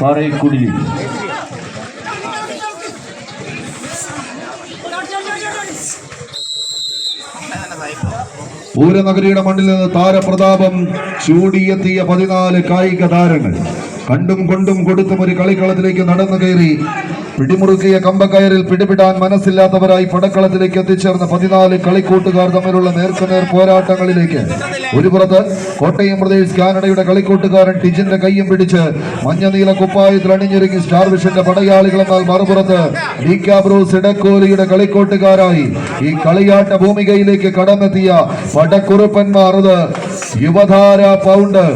പാറേക്കുടിലി പൂരനഗരിയുടെ മണ്ണിൽ നിന്ന് താരപ്രതാപം ചൂടിയെത്തിയ പതിനാല് കായിക താരങ്ങൾ കണ്ടും കൊണ്ടും കൊടുത്തും ഒരു കളിക്കളത്തിലേക്ക് നടന്നു കയറി പിടിമുറുക്കിയ കമ്പക്കയറിൽ പിടിപെടാൻ മനസ്സില്ലാത്തവരായി പടക്കളത്തിലേക്ക് എത്തിച്ചേർന്ന പതിനാല് കളിക്കൂട്ടുകാർ തമ്മിലുള്ള നേർക്കുനേർ പോരാട്ടങ്ങളിലേക്ക്. ഒരു പുറത്ത് കോട്ടയം പ്രദേശ് കാനഡയുടെ കളിക്കൂട്ടുകാരൻ ടിജിന്റെ കൈയും പിടിച്ച് മഞ്ഞനീല കുപ്പായത്തിൽ അണിഞ്ഞൊരുങ്ങി സ്റ്റാർ വിഷന്റെ പടയാളികൾ എന്നാൽ മറുപുറത്ത് ഇടക്കോലിയുടെ കളിക്കൂട്ടുകാരായി ഈ കളിയാട്ട ഭൂമികയിലേക്ക് കടന്നെത്തിയ പടക്കുറുപ്പന്മാർ. അത് യുവധാര പൗണ്ട്.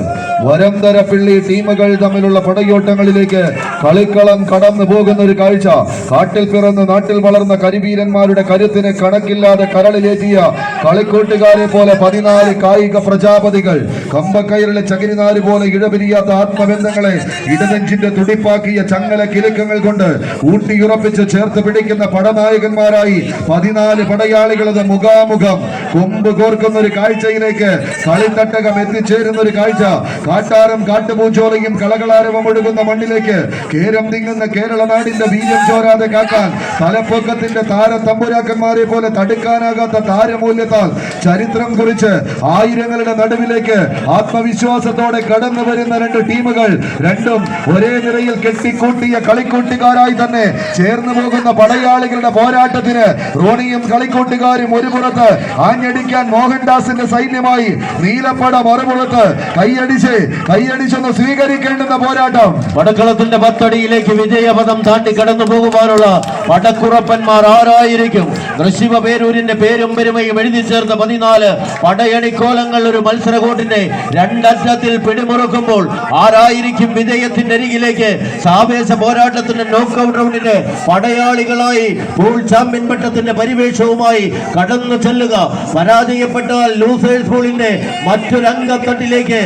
വരന്തര പിള്ളി ടീമുകൾ തമ്മിലുള്ള പടയോട്ടങ്ങളിലേക്ക് കളിക്കളം കടന്നു പോകുന്ന ഒരു കാഴ്ച. കാട്ടിൽ പിറന്ന് നാട്ടിൽ വളർന്ന കരിവീരന്മാരുടെ കരുത്തിന് കണക്കില്ലാതെ കരളിലേറ്റിയ കളിക്കൂട്ടുകാരെ പോലെ പതിനാല് കായിക പ്രജാപതികൾ. കമ്പക്കയറിലെ ചകിരിനാര് പോലെ ഇഴപിരിയാത്ത ആത്മബന്ധങ്ങളെ ഇടനെഞ്ചിന്റെ തുടിപ്പാക്കിയ ചങ്ങല കിലുക്കങ്ങൾ കൊണ്ട് ഊട്ടിയുറപ്പിച്ച് ചേർത്ത് പിടിക്കുന്ന പടനായകന്മാരായി പതിനാല് പടയാളികളത് മുഖാമുഖം കൊമ്പ് കോർക്കുന്ന ഒരു കാഴ്ചയിലേക്ക് കളിത്തട്ടകം എത്തിച്ചേരുന്ന ഒരു കാഴ്ച. കാട്ടാരം കാട്ടുപൂഞ്ചോലയും കളകളാരവം ഒഴുകുന്ന മണ്ണിലേക്ക് കേരം തിങ്ങുന്ന കേരള നാടിന്റെ ബീജം ചോരാതെ കാക്കാൻ തലപ്പൊക്കത്തിന്റെ താര തമ്പുരാക്കന്മാരെ പോലെ തടുക്കാനാകാത്ത താരമൂല്യത്താൽ ചരിത്രം കുറിച്ച് ആയിരങ്ങളുടെ നടുവിലേക്ക് ആത്മവിശ്വാസത്തോടെ കടന്നു വരുന്ന രണ്ട് ടീമുകൾ രണ്ടും ഒരേ നിരയിൽ കെട്ടിക്കൂട്ടിയ കളിക്കൂട്ടുകാരായി തന്നെ ചേർന്നു പോകുന്ന പടയാളികളുടെ പോരാട്ടത്തിന് റോണിയും കളിക്കൂട്ടുകാരും ഒരു പുറത്ത് ആഞ്ഞടിക്കാൻ മോഹൻദാസിന്റെ സൈന്യമായി നീലപ്പട മറുപുറത്ത് കൈയടിച്ച് കൈയടിച്ചൊന്ന് സ്വീകരിക്കേണ്ടുന്ന പോരാട്ടം. വടക്കളത്തിന്റെ പത്തടിയിലേക്ക് വിജയപദം താണ്ടി കടന്നു പോകുവാനുള്ള വടക്കുറപ്പന്മാർ ആരായിരിക്കും? ദൃശിവ പേരൂരിന്റെ പേരും പെരുമയും എഴുതി ചേർത്ത പതിനാല് പടയണിക്കോലങ്ങൾ ഒരു മത്സരകോട്ടിന്റെ രണ്ടറ്റത്തിൽ പിടിമുറുക്കുമ്പോൾ ആരായിരിക്കും വിജയത്തിന്റെ അരികിലേക്ക്? സാവേശ പോരാട്ടത്തിന്റെ നോക്കൌട്ട് റൗണ്ടിന്റെ പടയാളികളായി പൂൾ ചാമ്പ്യൻ പട്ടത്തിന്റെ പരിവേഷവുമായി കടന്നു ചെല്ലുക. പരാജയപ്പെട്ടാൽ ലൂസേഴ്സ് പൂളിന്റെ മറ്റൊരംഗത്തട്ടിലേക്ക്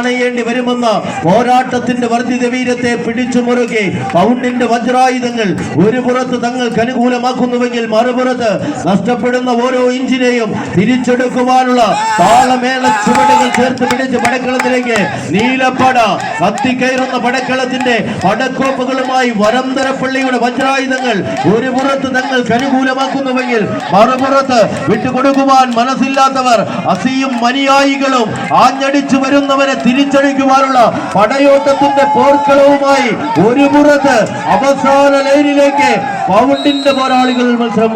ചെന്നണയേണ്ടി വരുമെന്ന പോരാട്ടത്തിന്റെ വർദ്ധിത വീരത്തെ പിടിച്ചു മുറുകെ പൗണ്ടിന്റെ വജ്രായുധങ്ങൾ ഒരു പുറത്ത് തങ്ങൾക്ക് അനുകൂലമാക്കുന്നുവെങ്കിൽ മറുപുറത്ത് നഷ്ടപ്പെടുന്ന ഓരോ ഇഞ്ചിനെയും തിരിച്ചെടുക്കുവാനുള്ള താളമേള ചുവടുകൾ ചേർത്ത് പിടിച്ച് പടക്കളത്തിലേക്ക് നീലപ്പട കത്തിക്കയറുന്ന പടക്കളത്തിന്റെ പടക്കോപ്പുകളുമായി വരന്തരപ്പള്ളിയുടെ വജ്രായുധങ്ങൾ ഒരു പുറത്ത് തങ്ങൾക്ക് അനുകൂലമാക്കുന്നുവെങ്കിൽ മറുപുറത്ത് വിട്ടുകൊടുക്കുവാൻ മനസ്സില്ലാത്തവർ അസിയും മനിയായികളും ആഞ്ഞടിച്ചു വരുന്നവരെ തിരിച്ചടിക്കുവാനുള്ള പടയോട്ടത്തിന്റെ പോർക്കളവുമായി ഒരു പുറത്ത് അവസാന ലൈനിലേക്ക് പൗണ്ടിന്റെ പോരാളികൾ മത്സരം